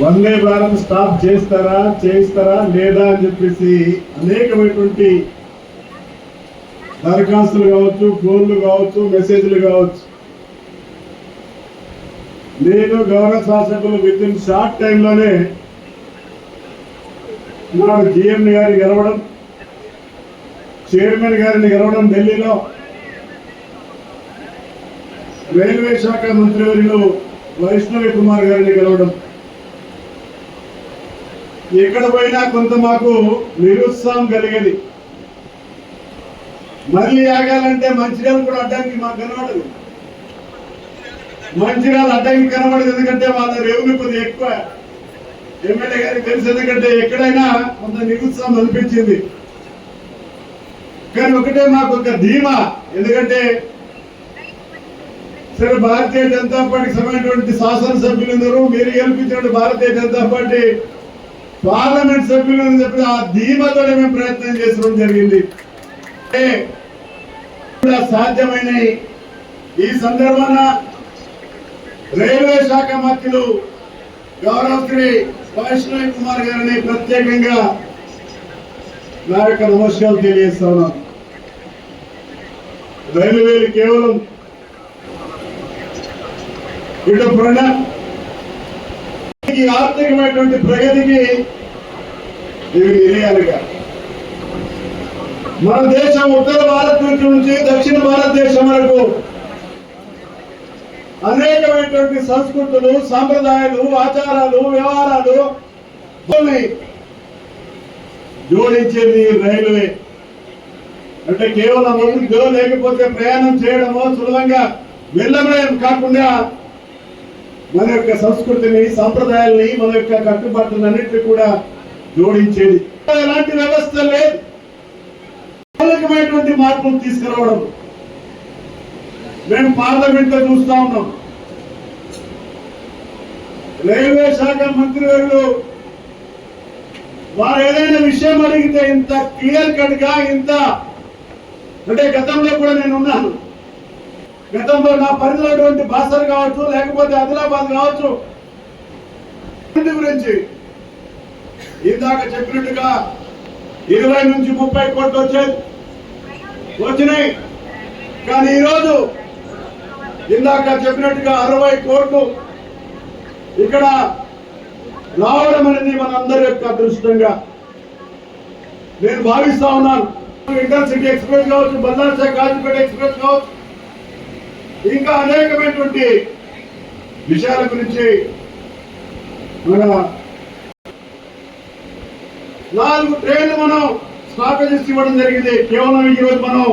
Vande Bharat stop చేస్తారా చేయిస్తారా లేదా అని చెప్పేసి అనేకమైనటువంటి దరఖాస్తులు కావచ్చు ఫోన్లు కావచ్చు మెసేజ్లు కావచ్చు. నేను గౌరవ శాసకులు విత్ ఇన్ షార్ట్ టైంలోనే నాడు జిఎం గారిని గెలవడం చైర్మన్ గారిని గెలవడం ఢిల్లీలో రైల్వే శాఖ మంత్రివర్యులు వైష్ణవి కుమార్ గారిని గెలవడం. ఎక్కడ పోయినా కొంత మాకు నిరుత్సాహం కలిగేది. మళ్ళీ ఆగాలంటే మంచిర్యాల కూడా అడ్డానికి మాకు కనబడదు. మంచిర్యాల అడ్డానికి కనబడదు ఎందుకంటే వాళ్ళ రేవులు కొద్దిగా ఎక్కువ. ఎమ్మెల్యే గారికి తెలుసు ఎందుకంటే ఎక్కడైనా కొంత నిరుత్సాహం అనిపించింది. కానీ ఒకటే మాకు ఒక ధీమా ఎందుకంటే సరే భారతీయ జనతా పార్టీకి సంబంధించినటువంటి శాసనసభ్యులు ఉన్నారు మీరు గెలిపించినటువంటి భారతీయ జనతా పార్టీ పార్లమెంట్ సభ్యులు అని చెప్పి ఆ ధీమతో మేము ప్రయత్నం చేసుకోవడం జరిగింది. సాధ్యమైన ఈ సందర్భాన రైల్వే శాఖ మంత్రులు గౌరవ శ్రీ వైష్ణవి కుమార్ గారిని ప్రత్యేకంగా నా యొక్క నమస్కారాలు తెలియజేస్తా ఉన్నాను రైల్వేలు కేవలం ఇటు ప్రణా ఈ ఆర్థికమైనటువంటి ప్రగతికి ఇవి నిలయాలుగా మన దేశం ఉత్తర భారతదేశం నుంచి దక్షిణ భారతదేశం వరకు అనేకమైనటువంటి సంస్కృతులు సాంప్రదాయాలు ఆచారాలు వ్యవహారాలు జోడించేది రైల్వే. అంటే కేవలం ముందుకు లేకపోతే ప్రయాణం చేయడమో సులభంగా వెళ్ళడమే కాకుండా మన యొక్క సంస్కృతిని సాంప్రదాయాల్ని మన యొక్క కట్టుబాట్లన్నింటినీ కూడా జోడించేది. ఎలాంటి వ్యవస్థ లేదు. కీలకమైనటువంటి మార్పులు తీసుకురావడం. మేము పార్లమెంట్లో చూస్తా ఉన్నాం. రైల్వే శాఖ మంత్రి వారు వారు ఏదైనా విషయం అడిగితే ఇంత క్లియర్ కట్గా ఇంత అంటే గతంలో కూడా నేను ఉన్నాను గతంలో నా పరిధిలోటువంటి భాషలు కావచ్చు లేకపోతే ఆదిలాబాద్ కావచ్చు. గురించి ఇందాక చెప్పినట్టుగా ఇరవై నుంచి ముప్పై కోట్లు వచ్చేది వచ్చినాయి. కానీ ఈరోజు ఇందాక చెప్పినట్టుగా అరవై కోట్లు ఇక్కడ రావడం అనేది మనందరి యొక్క అదృష్టంగా నేను భావిస్తా ఉన్నాను. ఇంటర్సిటీ ఎక్స్ప్రెస్ కావచ్చు బల్లార్సా కాజీపేట ఎక్స్ప్రెస్ కావచ్చు ఇంకా అనేకమైనటువంటి విషయాల గురించి మన నాలుగు ట్రైన్లు మనం స్టాపేజెస్ ఇవ్వడం జరిగింది. కేవలం ఈరోజు మనం